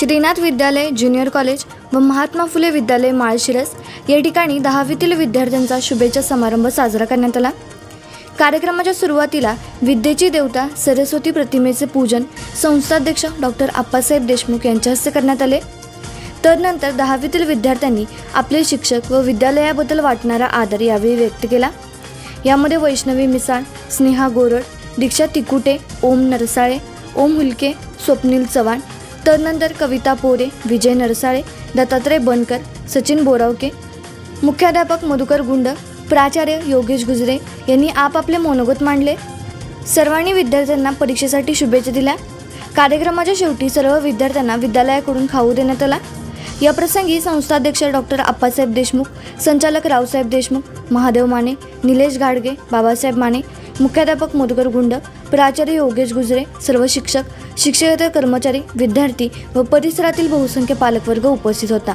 श्रीनाथ विद्यालय junior college व महात्मा फुले विद्यालय माळशिरस या ठिकाणी दहावीतील विद्यार्थ्यांचा शुभेच्छा समारंभ साजरा करण्यात आला. कार्यक्रमाच्या सुरुवातीला विद्येची देवता सरस्वती प्रतिमेचे पूजन संस्थाध्यक्ष डॉक्टर आप्पासाहेब देशमुख यांच्या हस्ते करण्यात आले. तदनंतर दहावीतील विद्यार्थ्यांनी आपले शिक्षक व विद्यालयाबद्दल वाटणारा आदर यावेळी व्यक्त केला. यामध्ये वैष्णवी मिसाळ स्नेहा गोरड दीक्षा तिकुटे ओम नरसाळे ओम हुलके स्वप्नील चव्हाण तदनंतर कविता पोरे विजय नरसाळे दत्तात्रय बनकर सचिन बोरावके मुख्याध्यापक मधुकर गुंड प्राचार्य योगेश गुजरे यांनी आपापले मनोगत मांडले. सर्वांनी विद्यार्थ्यांना परीक्षेसाठी शुभेच्छा दिल्या. कार्यक्रमाच्या शेवटी सर्व विद्यार्थ्यांना विद्यालयाकडून खाऊ देण्यात आला. याप्रसंगी संस्थाध्यक्ष डॉक्टर आप्पासाहेब देशमुख संचालक रावसाहेब देशमुख महादेव माने निलेश गाडगे बाबासाहेब माने मुख्याध्यापक मधुकर गुंड प्राचार्य योगेश गुजरे सर्व शिक्षक शिक्षकेतर कर्मचारी विद्यार्थी व परिसरातील बहुसंख्य पालकवर्ग उपस्थित होता.